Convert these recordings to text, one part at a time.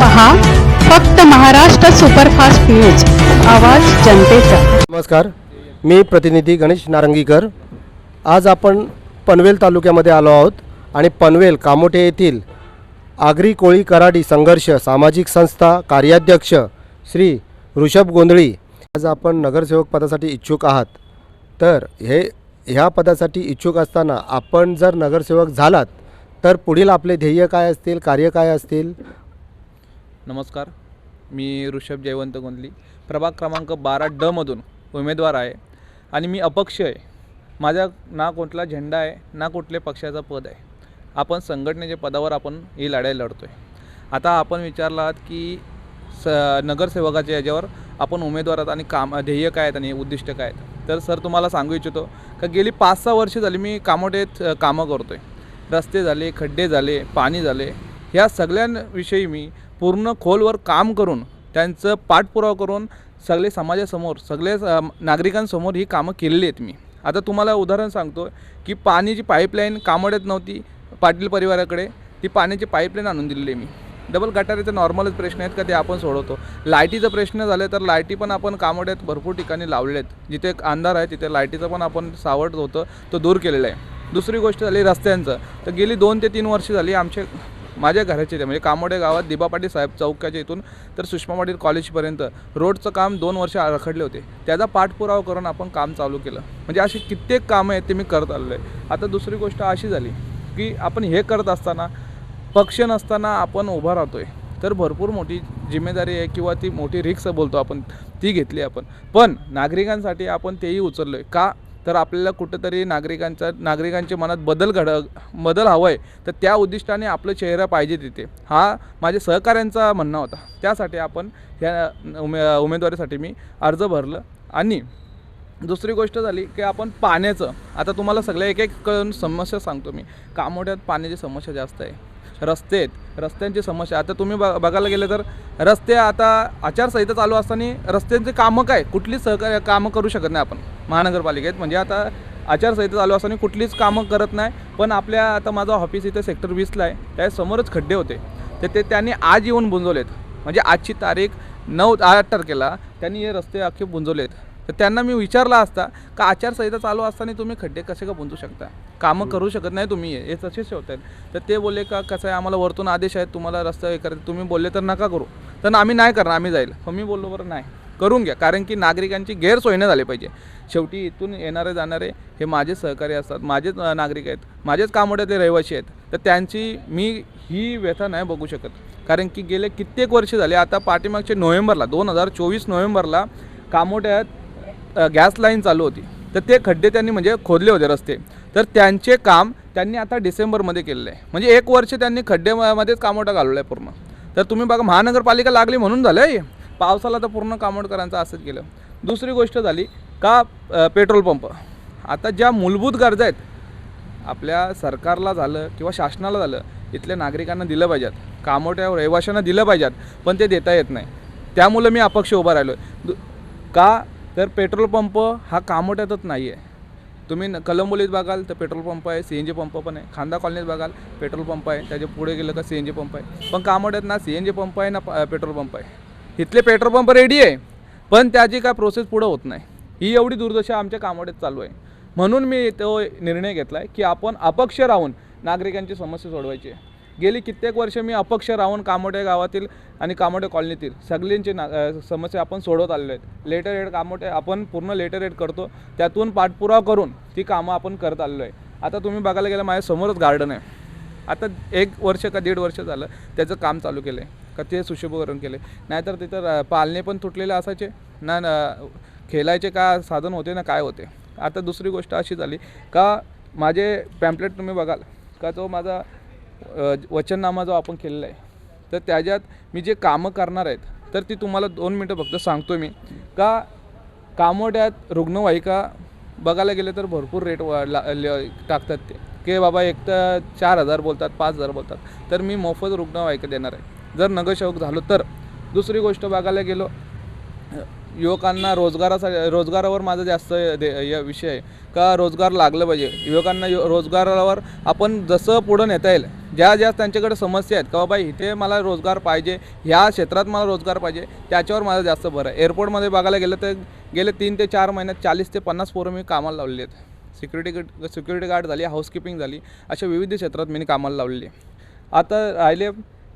पहा फक्त Maharashtra superfast news. आवाज जनतेचा. नमस्कार मी प्रतिनिधी गणेश नारंगीकर. आज आपण पनवेल तालुक्यामध्ये आलो आहोत आणि पनवेल कामोठे येथील आगरी कोळी कराडी संघर्ष सामाजिक संस्था कार्याध्यक्ष श्री ऋषभ गोंधळी आज आपण नगरसेवक पदासाठी इच्छुक आहात. तर हे ह्या पदासाठी इच्छुक असताना आपण जर नगरसेवक झालात तर पुढील आपले ध्येय काय असतील कार्य काय असतील? नमस्कार मी ऋषभ जयवंत गोंदली. प्रभाग क्रमांक बारा ड मधून उमेदवार आहे आणि मी अपक्ष आहे. माझा ना कुठला झेंडा आहे ना कुठले पक्षाचं पद आहे. आपण संघटनेच्या पदावर आपण ही लढाई लढतो आहे आता आपण विचारला आहात की स नगरसेवकाच्या याच्यावर आपण उमेदवार आहात आणि काम ध्येय काय आहेत आणि उद्दिष्ट काय आहेत? तर सर तुम्हाला सांगू इच्छितो का गेली पाच सहा वर्षे झाली मी कामोटेत कामं करतो आहे रस्ते झाले खड्डे झाले पाणी झाले ह्या सगळ्यांविषयी मी पूर्ण खोलवर काम करून त्यांचं पाठपुरावा करून सगळे समाजासमोर सगळे नागरिकांसमोर ही कामं केलेली आहेत मी. आता तुम्हाला उदाहरण सांगतो की पाण्याची पाईपलाईन कामडत नव्हती पाटील परिवाराकडे ती पाण्याची पाईपलाईन आणून दिलेली आहे मी. डबल गटारीचे नॉर्मलच प्रश्न आहेत का ते आपण सोडवतो. लाईटीचा प्रश्न झाले तर लाईटी पण आपण कामोड्यात भरपूर ठिकाणी लावले आहेत. जिथे एक अंधार आहे तिथे लाईटीचं पण आपण सावट होतं तो दूर केलेला आहे. दुसरी गोष्ट झाली रस्त्यांचं. तर गेली दोन ते तीन वर्ष झाली आमचे माझ्या घराचे ते म्हणजे कामोडे गावात दिबा पाटील साहेब चौकाच्या इथून तर सुषमा पाटील कॉलेजपर्यंत. रोडचं काम दोन वर्ष रखडले होते. त्याचा पाठपुरावा करून आपण काम चालू केलं. म्हणजे अशी कित्येक कामं आहेत ते मी करत आलेलो आहे. आता दुसरी गोष्ट अशी झाली की आपण हे करत असताना पक्ष नसताना आपण उभा राहतो आहे तर भरपूर मोठी जिम्मेदारी आहे किंवा ती मोठी रिक्स बोलतो आपण ती घेतली आपण. पण नागरिकांसाठी आपण तेही उचललो आहे का? तर आपल्याला कुठंतरी नागरिकांचा नागरिकांच्या मनात बदल घड बदल हवा आहे तर त्या उद्दिष्टाने आपलं चेहरा पाहिजे तिथे. हा माझ्या सहकाऱ्यांचा म्हणणं होता. त्यासाठी आपण ह्या उमे उमेदवारीसाठी मी अर्ज भरलं. आणि दुसरी गोष्ट झाली की आपण पाण्याचं आता तुम्हाला सगळ्या एक एक समस्या सांगतो मी. कामोड्यात पाण्याची समस्या जास्त आहे. रस्ते आहेत रस्त्यांची समस्या. आता तुम्ही ब बघायला गेलं तर रस्ते आता आचारसंहिता चालू असताना रस्त्यांचे कामं काय? कुठलीच सहकार्य कामं करू शकत नाही आपण. महानगरपालिकेत. म्हणजे आता आचारसंहिता चालू असताना कुठलीच कामं करत नाही. पण आपल्या आता माझं ऑफिस इथे सेक्टर वीसला आहे. त्या समोरच खड्डे होते. तर ते त्यांनी आज येऊन बुंजवलेत. म्हणजे आजची तारीख नऊ आठ तारखेला त्यांनी हे रस्ते अख्खे बुंजवलेत. तर त्यांना मी विचारला असता का आचारसंहिता चालू असताना तुम्ही खड्डे कसे का बुंजू शकता? कामं करू शकत नाही तुम्ही हे हे तसेच ठेवतायत तर ते बोलले का कसं आहे आम्हाला वरतून आदेश आहेत तुम्हाला रस्ता हे करायचं तुम्ही बोलले तर नका करू. तर आम्ही नाही करणार आम्ही जाईल. पण मी बोललो बरं नाही करून घ्या. कारण की नागरिकांची गैरसोय नाही झाली पाहिजे. शेवटी इथून येणारे जाणारे हे माझे सहकारी असतात माझेच नागरिक आहेत माझेच कामोड्यातले रहिवासी आहेत. तर त्यांची मी ही व्यथा नाही बघू शकत. कारण की गेले कित्येक वर्ष झाले आता पाठीमागचे नोव्हेंबरला दोन हजार चोवीस नोव्हेंबरला कामोट्यात अ, गॅस लाईन चालू होती. तर ते खड्डे त्यांनी म्हणजे खोदले होते रस्ते. तर त्यांचे काम त्यांनी आता डिसेंबरमध्ये केलेलं आहे. म्हणजे एक वर्ष त्यांनी खड्डेमध्येच कामोटा घालवलं आहे पूर्ण. तर तुम्ही बघा महानगरपालिका लागली म्हणून झालं आहे पावसाला तर पूर्ण कामोडकरांचं असंच केलं. दुसरी गोष्ट झाली का पेट्रोल पंप. आता ज्या मूलभूत गरजा आहेत आपल्या सरकारला झालं किंवा शासनाला झालं इथल्या नागरिकांना दिलं पाहिजेत. कामोट्या रहिवाशांना दिलं पाहिजेत पण ते देता येत नाही. त्यामुळं मी अपक्ष उभा राहिलो आहे का? तर पेट्रोल पंप हा कामोट्यातच नाही आहे तुम्ही कलंबोलीत बघाल तर पेट्रोल पंप आहे सी एन जी पंप पण आहे. खांदा कॉलनीत बघाल पेट्रोल पंप आहे. त्याच्या पुढे गेलं का सी एन जी पंप आहे. पण कामोट्यात ना सी एन जी पंप आहे ना प- पेट्रोल पंप आहे. इथले पेट्रोल पंप रेडी आहे पण त्याची काय प्रोसेस पुढं होत नाही. ही एवढी दुर्दशा आमच्या कामोड्यात चालू आहे. म्हणून मी तो निर्णय घेतला आहे की आपण अपक्ष राहून नागरिकांची समस्या सोडवायची आहे. गेली कित्येक वर्ष मी अपक्ष राहून कामोटे गावातील आणि कामोटे कॉलनीतील सगळ्यांची ना समस्या आपण सोडवत आलेलो आहेत. लेटर एड कामोटे आपण पूर्ण लेटर एड करतो. त्यातून पाठपुरावा करून ती कामं आपण करत आलेलो आहे. आता तुम्ही बघायला गेलं माझ्यासमोरच गार्डन आहे. आता एक वर्ष का दीड वर्ष झालं त्याचं काम चालू केलं आहे. का ते सुशोभीकरण केले नाहीतर तिथं पालणे पण तुटलेले असायचे. ना खेळायचे का साधन होते ना काय होते. आता दुसरी गोष्ट अशी झाली का माझे पॅम्पलेट तुम्ही बघाल. का जो माझा वचननामा जो आपण केलेला आहे तर त्याच्यात मी जे कामं करणार आहेत तर ती तुम्हाला दोन मिनटं फक्त सांगतो मी. का कामोड्यात रुग्णवाहिका बघायला गेले तर भरपूर रेट वाढला ला- ल- टाकतात ते. की बाबा एक तर चार हजार बोलतात पाच हजार बोलतात. तर मी मोफत रुग्णवाहिका देणार आहे. जर नगरसेवक झालो तर. दुसरी गोष्ट बघायला गेलो युवकांना रोजगारासाठी रोजगारावर माझा जास्त दे या विषय आहे. का रोजगार लागलं पाहिजे? युवकांना यो रोजगारावर आपण जसं पुढं नेता येईल ज्या ज्या त्यांच्याकडे समस्या आहेत का बाबा इथे मला रोजगार पाहिजे ह्या क्षेत्रात मला रोजगार पाहिजे त्याच्यावर माझं जास्त भर आहे. एअरपोर्टमध्ये बघायला गेलं तर गेले तीन ते चार महिन्यात चाळीस ते पन्नास पोरं मी कामाला लावलेली आहेत. सिक्युरिटी गार्ड सिक्युरिटी गार्ड झाली हाऊसकीपिंग झाली अशा विविध क्षेत्रात मी कामाला लावलेली आता राहिले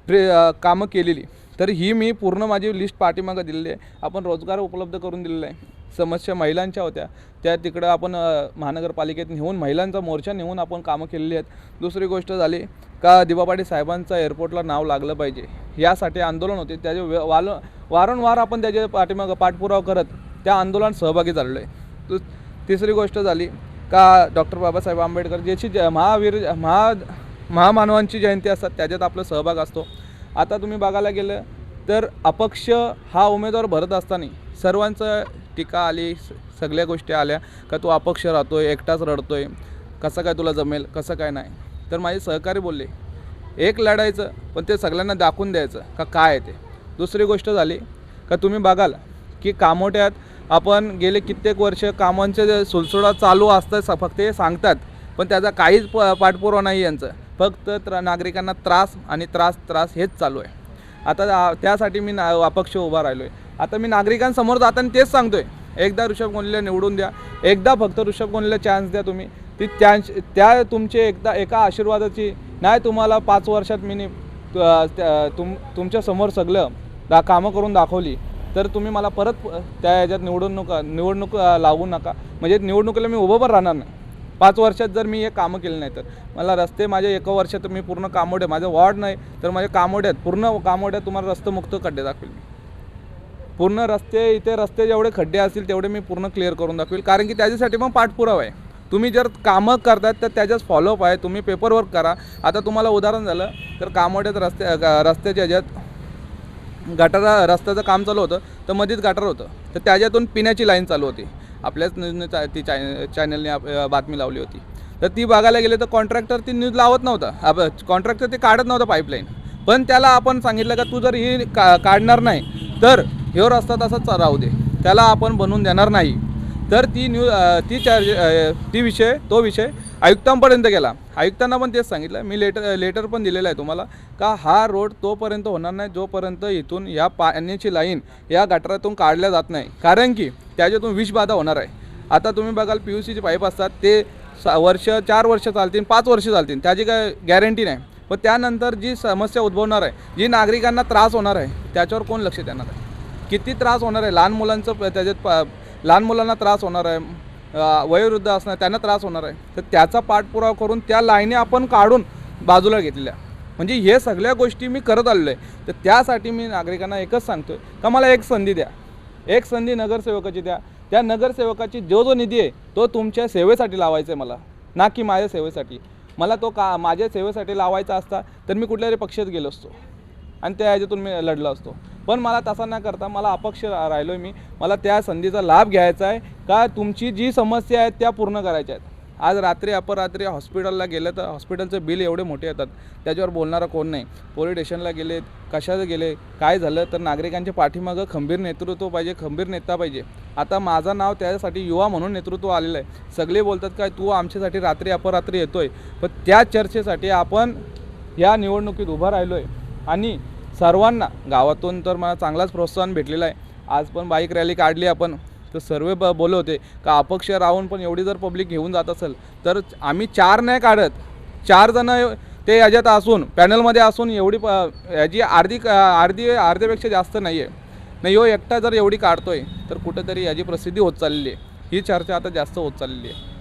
प्रे कामं केलेली. तर ही मी पूर्ण माझी लिस्ट पाठीमागं दिलेली आहे. आपण रोजगार उपलब्ध करून दिलेला आहे. समस्या महिलांच्या होत्या. त्या तिकडं आपण महानगरपालिकेत नेऊन महिलांचा मोर्चा नेऊन आपण कामं केलेली आहेत. दुसरी गोष्ट झाली का दिवापाडी साहेबांचं एअरपोर्टला नाव लागलं पाहिजे. यासाठी आंदोलन होते. त्याचे वे- वाल वारंवार आपण त्याचे पाठीमागं पाठपुरावा करत त्या आंदोलनात सहभागी झालेलो आहे. तिसरी गोष्ट झाली का डॉक्टर बाबासाहेब आंबेडकर ज्याची ज- महावीर महा महामानवांची जयंती असतात त्याच्यात आपला सहभाग असतो. आता तुम्ही बघायला गेलं तर अपक्ष हा उमेदवार भरत असताना सर्वांचं टीका आली स- सगळ्या गोष्टी आल्या का तू अपक्ष राहतो आहे एकटाच रडतो आहे कसं काय तुला जमेल कसं काय नाही. तर माझे सहकारी बोलले एक लढायचं पण ते सगळ्यांना दाखवून द्यायचं का काय आहे ते. दुसरी गोष्ट झाली का तुम्ही बघाल की कामोट्यात आपण गेले कित्येक वर्ष कामांचे जे सुलसुडा चालू असतात फक्त हे सांगतात पण त्याचा काहीच प पाठपुरावा नाही यांचं. फक्त त्र नागरिकांना त्रास आणि त्रास त्रास हेच चालू आहे. आता त्यासाठी मी ना अपक्ष उभा राहिलो आहे आता मी नागरिकांसमोर जाताना तेच सांगतोय. एकदा ऋषभ कोहलीला निवडून द्या. एकदा फक्त ऋषभ कोहलीला चान्स द्या तुम्ही. ती चान्स त्या तुमचे एकदा एका आशीर्वादाची नाही तुम्हाला पाच वर्षात मी त्या- तुम तुमच्यासमोर सगळं दा कामं करून दाखवली तर तुम्ही मला परत त्या ह्याच्यात निवडून नका निवडणूक लावू नका. म्हणजे निवडणुकीला मी उभं पण राहणार नाही. पाच वर्षात जर मी हे कामं केली नाही तर. मला रस्ते माझे एका वर्षात मी पूर्ण कामोडे माझं वॉर्ड नाही तर माझ्या कामोड्यात पूर्ण कामोड्यात तुम्हाला रस्तमुक्त खड्डे दाखवेल मी. पूर्ण रस्ते इथे रस्ते जेवढे खड्डे असतील तेवढे मी पूर्ण क्लिअर करून दाखवेल. कारण की त्याच्यासाठी पण पाठपुरावा आहे. तुम्ही जर कामं करतात तर त्याच्याच फॉलोअप आहे. तुम्ही पेपरवर्क करा. आता तुम्हाला उदाहरण झालं तर कामोड्यात रस्ते ग- रस्त्याच्या ह्याच्यात गटारा रस्त्याचं काम चालू होतं तर मध्येच गटार होतं. तर त्याच्यातून पिण्याची लाईन चालू होती. आपल्याच न्यूजने चा- ती चाय चॅनलने आप- बातमी लावली होती. तर ती बघायला गेले तर कॉन्ट्रॅक्टर ती न्यूज लावत नव्हता. कॉन्ट्रॅक्टर ते काढत नव्हतं पाईपलाईन पण त्याला आपण सांगितलं का तू जर ही का काढणार नाही तर ह्यो रस्ता तसाच राहू दे. त्याला आपण बनवून देणार नाही. तर ती न्यू ती चार्ज ती विषय तो विषय आयुक्तांपर्यंत गेला. आयुक्तांना पण तेच सांगितलं. मी लेटर लेटर पण दिलेलं आहे तुम्हाला का हा रोड तोपर्यंत होणार नाही जोपर्यंत इथून या पाण्याची लाईन या गटारातून काढल्या जात नाही. कारण की त्याच्यातून विषबाधा होणार आहे. आता तुम्ही बघाल पी यू सीचे पाईप असतात ते सा वर्ष चार वर्ष चालतील पाच वर्ष चालतील. त्याची काय गॅरंटी नाही. पण त्यानंतर जी समस्या उद्भवणार आहे जी नागरिकांना त्रास होणार आहे त्याच्यावर कोण लक्ष देणार आहे? किती त्रास होणार आहे? लहान मुलांचं प- त्याच्यात प- लहान मुलांना त्रास होणार आहे वयोवृद्ध असणार त्यांना त्रास होणार आहे. तर त्याचा पाठपुरावा करून त्या लाईनी आपण काढून बाजूला घेतल्या म्हणजे हे सगळ्या गोष्टी मी करत आलेलो आहे. तर त्यासाठी मी नागरिकांना एकच सांगतो आहे का मला एक संधी द्या. एक संधी नगरसेवकाची द्या. त्या नगरसेवकाची जो जो निधी आहे तो तुमच्या सेवेसाठी लावायचा आहे मला. ना की माझ्या सेवेसाठी. मला तो का माझ्या सेवेसाठी लावायचा असता तर मी कुठल्या तरी पक्षात गेलो असतो. आणि त्या ह्याच्यातून मी लढलो असतो. पण मला तसा न करता मला अपक्ष राहिलो आहे मी. मला त्या संधीचा लाभ घ्यायचा आहे. का तुमची जी समस्या आहेत त्या पूर्ण करायच्या आहेत. आज रात्री अपरात्री हॉस्पिटलला गेलं तर हॉस्पिटलचं बिल एवढे मोठे येतात. त्याच्यावर बोलणारा कोण नाही. पोलीस स्टेशनला गेले कशाचं गेले काय झालं? तर नागरिकांच्या पाठीमागं खंबीर नेतृत्व पाहिजे खंबीर नेता पाहिजे. आता माझं नाव त्याच्यासाठी युवा म्हणून नेतृत्व आलेलं आहे. सगळे बोलतात काय तू आमच्यासाठी रात्री अपरात्री येतो आहे पण त्या चर्चेसाठी आपण या निवडणुकीत उभं राहिलो आहे आणि सर्वांना गावातून तर मला चांगलाच प्रोत्साहन भेटलेलं आहे. आज पण बाईक रॅली काढली आपण. तर सर्व ब बोलवते का अपक्ष राहून पण एवढी जर पब्लिक घेऊन जात असेल तर आम्ही चार नाही काढत. चार जणं ते याच्यात असून पॅनलमध्ये असून एवढी प याची अर्धी अर्धी अर्ध्यापेक्षा जास्त नाही आहे नाही हो एकटा जर एवढी काढतो आहे तर कुठंतरी याची प्रसिद्धी होत चाललेली आहे. ही चर्चा आता जास्त होत चाललेली आहे.